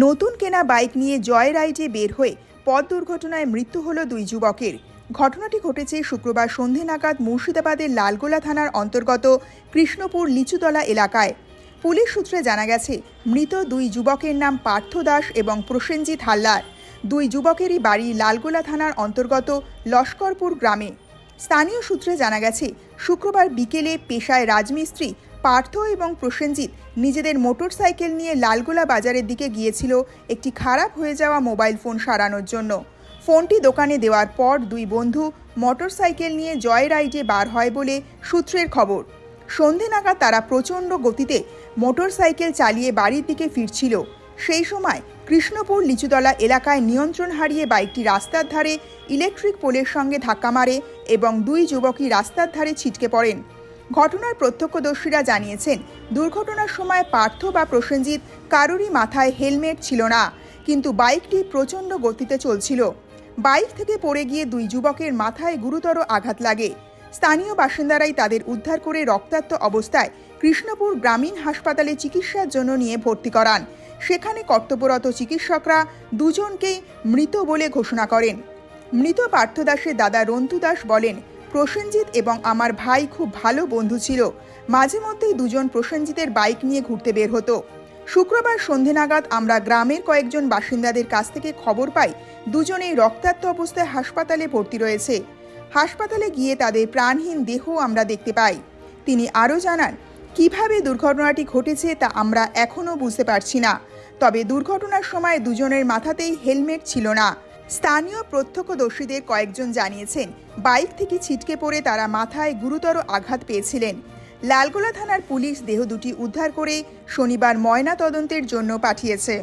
নতুন কেনা বাইক নিয়ে জয় রাইডে বের হয়ে পথ দুর্ঘটনায় মৃত্যু হল দুই যুবকের। ঘটনাটি ঘটেছে শুক্রবার সন্ধে নাগাদ মুর্শিদাবাদের লালগোলা থানার অন্তর্গত কৃষ্ণপুর লিচুতলা এলাকায়। পুলিশ সূত্রে জানা গেছে, মৃত দুই যুবকের নাম পার্থ দাস এবং প্রসেনজিৎ হালদার। দুই যুবকেরই বাড়ি লালগোলা থানার অন্তর্গত লস্করপুর গ্রামে। স্থানীয় সূত্রে জানা গেছে, শুক্রবার বিকেলে পেশায় রাজমিস্ত্রি পার্থ এবং প্রসেনজিৎ নিজেদের মোটরসাইকেল নিয়ে লালগোলা বাজারের দিকে গিয়েছিল একটি খারাপ হয়ে যাওয়া মোবাইল ফোন সারানোর জন্য। ফোনটি দোকানে দেওয়ার পর দুই বন্ধু মোটরসাইকেল নিয়ে জয় রাইডে বার হয় বলে সূত্রের খবর। সন্ধে নাগাদ তারা প্রচণ্ড গতিতে মোটরসাইকেল চালিয়ে বাড়ির দিকে ফিরছিল। সেই সময় কৃষ্ণপুর লিচুতলা এলাকায় নিয়ন্ত্রণ হারিয়ে বাইকটি রাস্তার ধারে ইলেকট্রিক পোলের সঙ্গে ধাক্কা মারে এবং দুই যুবকই রাস্তার ধারে ছিটকে পড়েন। ঘটনার প্রত্যক্ষদর্শীরা জানিয়েছেন, দুর্ঘটনার সময় পার্থ বা প্রসেনজিৎ কারোরই মাথায় হেলমেট ছিল না, কিন্তু বাইকটি প্রচণ্ড গতিতে চলছিল। বাইক থেকে পড়ে গিয়ে দুই যুবকের মাথায় গুরুতর আঘাত লাগে। স্থানীয় বাসিন্দারাই তাদের উদ্ধার করে রক্তাক্ত অবস্থায় কৃষ্ণপুর গ্রামীণ হাসপাতালে চিকিৎসার জন্য নিয়ে ভর্তি করান। সেখানে কর্তব্যরত চিকিৎসকরা দুজনকেই মৃত বলে ঘোষণা করেন। মৃত পার্থ দাসের দাদা রন্তু দাস বলেন প্রসেনজিৎ এবং আমার ভাই খুব ভালো বন্ধু ছিল। মাঝে মধ্যেই দুজন প্রসেনজিতের বাইক নিয়ে ঘুরতে বের হতো। শুক্রবার সন্ধে নাগাদ আমরা গ্রামের কয়েকজন বাসিন্দাদের কাছ থেকে খবর পাই দুজনেই রক্তাক্ত অবস্থায় হাসপাতালে ভর্তি রয়েছে। হাসপাতালে গিয়ে তাদের প্রাণহীন দেহ আমরা দেখতে পাই। তিনি আরও জানান, কীভাবে দুর্ঘটনাটি ঘটেছে তা আমরা এখনও বুঝতে পারছি না। তবে দুর্ঘটনার সময় দুজনের মাথাতেই হেলমেট ছিল না। স্থানীয় প্রত্যক্ষদর্শীদের কয়েকজন জানিয়েছেন, বাইক থেকে ছিটকে পড়ে তারা মাথায় গুরুতর আঘাত পেয়েছিলেন। লালগোলা থানার পুলিশ দেহ দুটি উদ্ধার করে শনিবার ময়না তদন্তের জন্য পাঠিয়েছে।